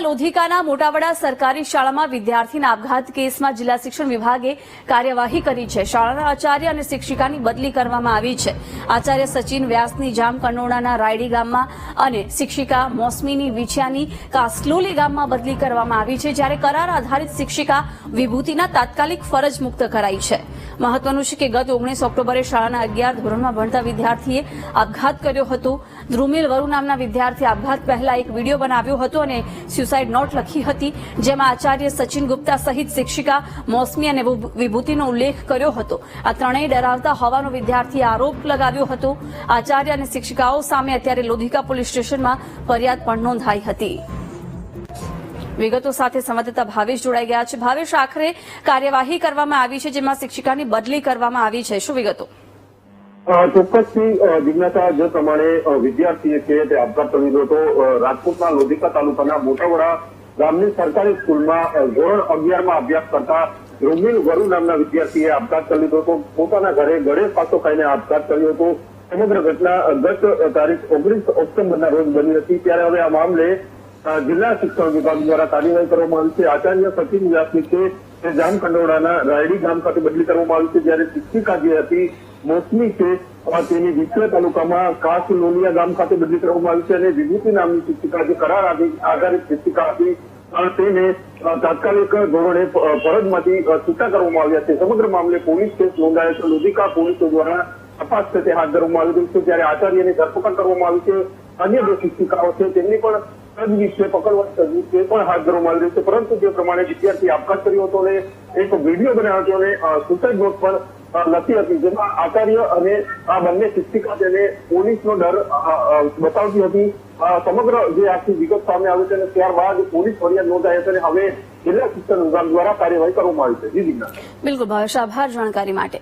રાજકોટના લોધિકાના મોટાવડા સરકારી શાળામાં વિદ્યાર્થીના આપઘાત કેસમાં જિલ્લા શિક્ષણ વિભાગે કાર્યવાહી કરી છે. શાળાના આચાર્ય અને શિક્ષિકાની બદલી કરવામાં આવી છે. આચાર્ય સચિન વ્યાસની જામકંડોળાના રાયડી ગામમાં અને શિક્ષિકા મોસમીની વિછિયાની કાસલોલી ગામમાં બદલી કરવામાં આવી છે, જ્યારે કરાર આધારિત શિક્ષિકા વિભૂતિના તાત્કાલિક ફરજ મુક્ત કરાઈ છે. મહત્વનું છે કે ગત ઓગણીસ ઓક્ટોબરે શાળાના અગિયાર ધોરણમાં ભણતા વિદ્યાર્થીએ આપઘાત કર્યો હતો. ધ્રુમિલ વરુ નામના વિદ્યાર્થી આપઘાત પહેલા એક વીડિયો બનાવ્યો હતો અને સ્યુસાઇડ નોટ લખી હતી, જેમાં આચાર્ય સચિન ગુપ્તા સહિત શિક્ષિકા મોસમી અને વિભૂતિનો ઉલ્લેખ કર્યો હતો. આ ત્રણેય ડરાવતા હોવાનો વિદ્યાર્થીએ આરોપ લગાવ્યો હતો. આચાર્ય અને શિક્ષિકાઓ સામે અત્યારે લોધિકા પોલીસ સ્ટેશનમાં ફરિયાદ પણ નોંધાઈ હતી. વિગતો સાથે સંવાદદાતા ભાવેશ જોડાઈ ગયા છે. ભાવેશ, આખરે કાર્યવાહી કરવામાં આવી છે, જેમાં શિક્ષિકાની બદલી કરવામાં આવી છે. શું વિગતો? ચોક્કસથી જિજ્ઞાસા જે પ્રમાણે વિદ્યાર્થીએ છે તે આપઘાત કરી હતો રાજકોટના લોધિકા તાલુકાના મોટાવડા ગામની સરકારી સ્કૂલમાં ધોરણ અગિયારમાં અભ્યાસ કરતા રોમિલ વરુ નામના વિદ્યાર્થીએ આપઘાત કરી લીધો હતો. પોતાના ઘરે ગળે પાસો ખાઈને આપઘાત કર્યો હતો. સમગ્ર ઘટના ગત તારીખ ઓગણીસ ઓક્ટોબરના રોજ બની હતી. ત્યારે હવે આ મામલે જિલ્લા શિક્ષણ વિભાગ દ્વારા કાર્યવાહી કરવામાં આવી છે. આચાર્ય સચિન વ્યાસની છે. તે જામકંડોળાના રાયડી ગામ ખાતે બદલી કરવામાં આવી છે. જ્યારે શિક્ષિકા જે હતી મોસમી છે. તેની વિશ્વ તાલુકામાં કાસ લોનિયા ગામ ખાતે બદલી કરવામાં આવી છે અને વિભૂતિ નામની શિક્ષિકા જે કરાર આધારિત શિક્ષિકા હતી તેને તાત્કાલિક ધોરણે ફરજમાંથી છૂટા કરવામાં આવ્યા છે. સમગ્ર મામલે પોલીસ કેસ નોંધાયો છે. લોધિકા પોલીસો દ્વારા તપાસ છે હાથ ધરવામાં આવી રહી છે. ત્યારે આચાર્યની ધરપકડ કરવામાં આવી છે. અન્ય બે શિક્ષિકાઓ છે. તેમની પણ તજવીજ છે પકડવાની તજવીજ છે પણ હાથ ધરવામાં આવી રહી છે. પરંતુ જે પ્રમાણે વિદ્યાર્થી આપઘાત કર્યો હતો અને એક વીડિયો બનાવ્યો હતો અને સુસાઇડ નોટ પર લખી હતી. જેમાં આચાર્ય અને આ બંને શિક્ષિકા તેને પોલીસનો ડર બતાવતી હતી. સમગ્ર જે આખી વિગત સામે આવી છે અને ત્યારબાદ પોલીસ ફરિયાદ નોંધાઈ હતી અને હવે જિલ્લા શિક્ષણ વિભાગ દ્વારા કાર્યવાહી કરવામાં આવી છે. જી. બિલકુલ ભાવેશ, આભાર જાણકારી માટે.